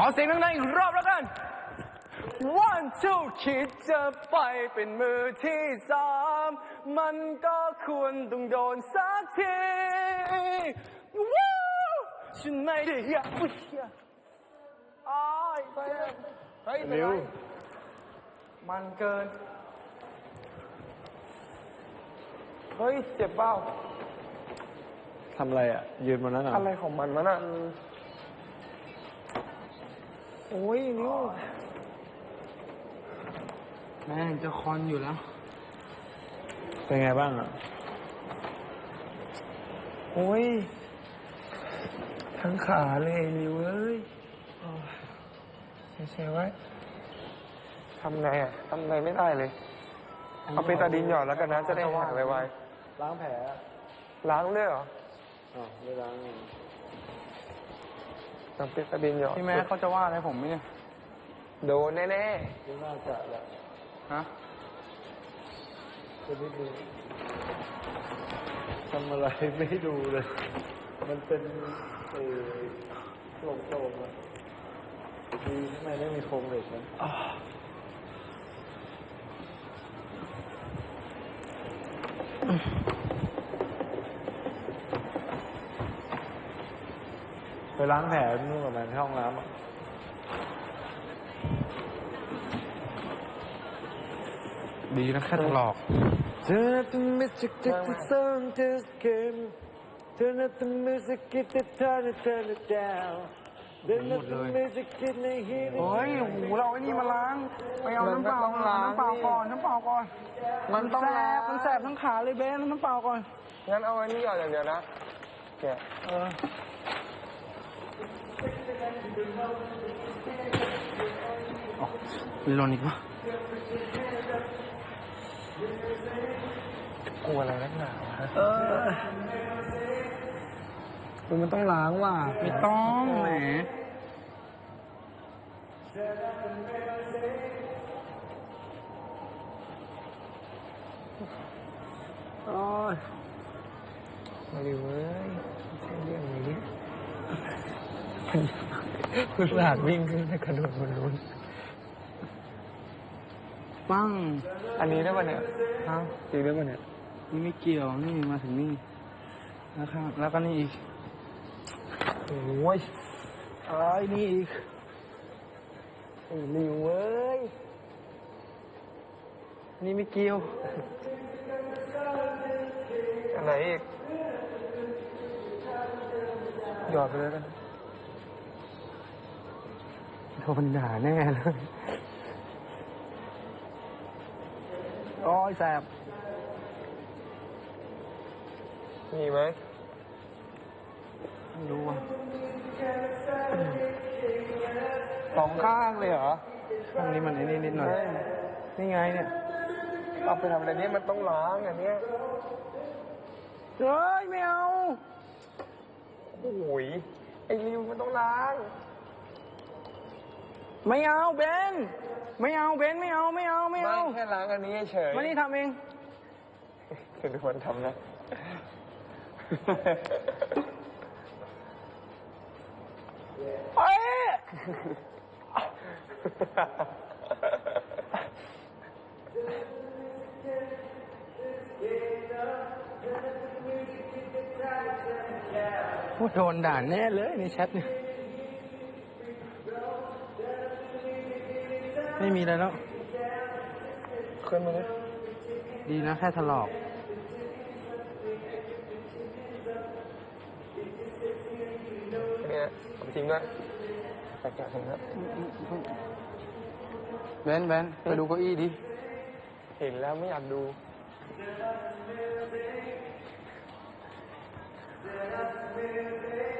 ขอเสียงดังๆอีกรอบแล้วกัน one two คิดจะไปเป็นมือที่สามมันก็ควรต้องโดนสักทีว้าวฉันไม่ได้อยากอุ๊ยอ้ายไปเลยเฮ้ยเป็นเร็ไรวมันเกิน เฮ้ย เจ็บเปล่าทำอะไรอะ ยืนบนนั้นเหรออะไรของมันวะน่ะ โอ้ยนิ้วแม่งจะคอนอยู่แล้ว เป็นไงบ้างอะ โอ้ย ทั้งขาเลยนิ้วเอ้ยเฉยๆไว้ทำไงอะทำไงไม่ได้เลย เอาเปตาดินหยอดแล้วกันนะ จะได้หายไวล้างแผลอะๆล้างด้วยเหรออ๋อไม่ล้าง ไงเอาเปตาดินหยอดพี่แม่เขาจะว่าอะไรผมไหมเนี่ยโดนแน่ไม่น่าจะแหละฮะจะนิดนึงทำอะไรไม่ดูเลย มันเป็นเออโปร่งๆอะดีข้างในไม่มีโครงเหล็กนะ ไปล้างแผลนู่นกับมันที่ห้องน้ำอะดีนะแค่ถลอก Turn up the music, take the song just came. Turn up the music, get the turn it, turn it down. Turn up the music, get the heat. เฮ้ยโอ้โหเราไอ้นี่มาล้างไปเอาน้ำเปล่ามาน้ำเปล่าก่อนน้ำเปล่าก่อน มันต้องแสล้างบมันแสบทั้งขาเลยเบนน้ำเปล่าก่อนงั้นเอาอันนี้หยอดอย่างเดียวนะแกะเออ อ๋อมีรอนอีกปะกลัวอะไรนักหนาวะเออมันต้องล้างว่ะไม่ต้องแหมโอ้ยมาดิเว้ยไม่ใช่เรื่องนี้ คุณสาดวิ่งขึ้นไปกระโดดบนนู้นปั้งอันนี้ได้ป่ะเนี่ยฮะจริงได้ป่ะเนี่ยนี่ไม่เกี่ยวนี่มาถึงนี่นะครับแล้วก็นี่อีกโอ้ยไอ้ยนี่อีกไอ้ลิวเว้ยนี่ไม่เกี่ยวอันไหนอีกหยอดไปเลยกันโด นด่าแน่เลยโอ้ยแสบ มีไหมไม่รู้อะสองข้างเลยเหรอ ข้างนี้มันไอ้นี่นิดหน่อยเฮ้ยนี่ไงเนี่ย เอาไปทำอะไรเนี่ยมันต้องล้างอันเนี้ยเฮ้ยไม่เอาโอ้ยไอ้ลิวมันต้องล้าง ไม่เอาเบนไม่เอาเบนไม่เอาไม่เอาไม่ไม่เอาแค่ล้างอันนี้เฉยมานี่ทำเองคือทุกคนทำนะ เอ้ยโดนด่าแน่เลยในแชทเนี่ย ไม่มีอะไรแล้ว ขึ้นมาดิดีนะแค่ถลอก เนี่ยเอาไปทิ้งด้วยไปแกะทิ้งแล้วเบนเบนไปดูเก้าอี้ดิ เห็นแล้วไม่อยากดูโ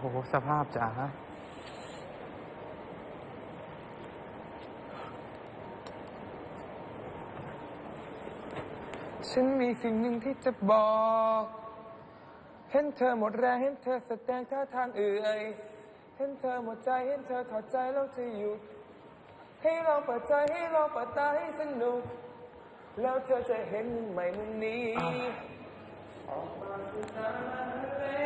อ้โห สภาพจ๋าฉันมีสิ่งหนึ่งที่จะบอก เห็นเธอหมดแรง เห็นเธอแสดงท่าทางเอื่อย เห็นเธอหมดใจ เห็นเธอถอดใจแล้วเธออยู่ ให้ลองเปิดใจ ให้ลองเปิดตาให้สนุก แล้วเธอจะเห็นใหม่มุมนี้ ออกมาสุดน้ำทะเล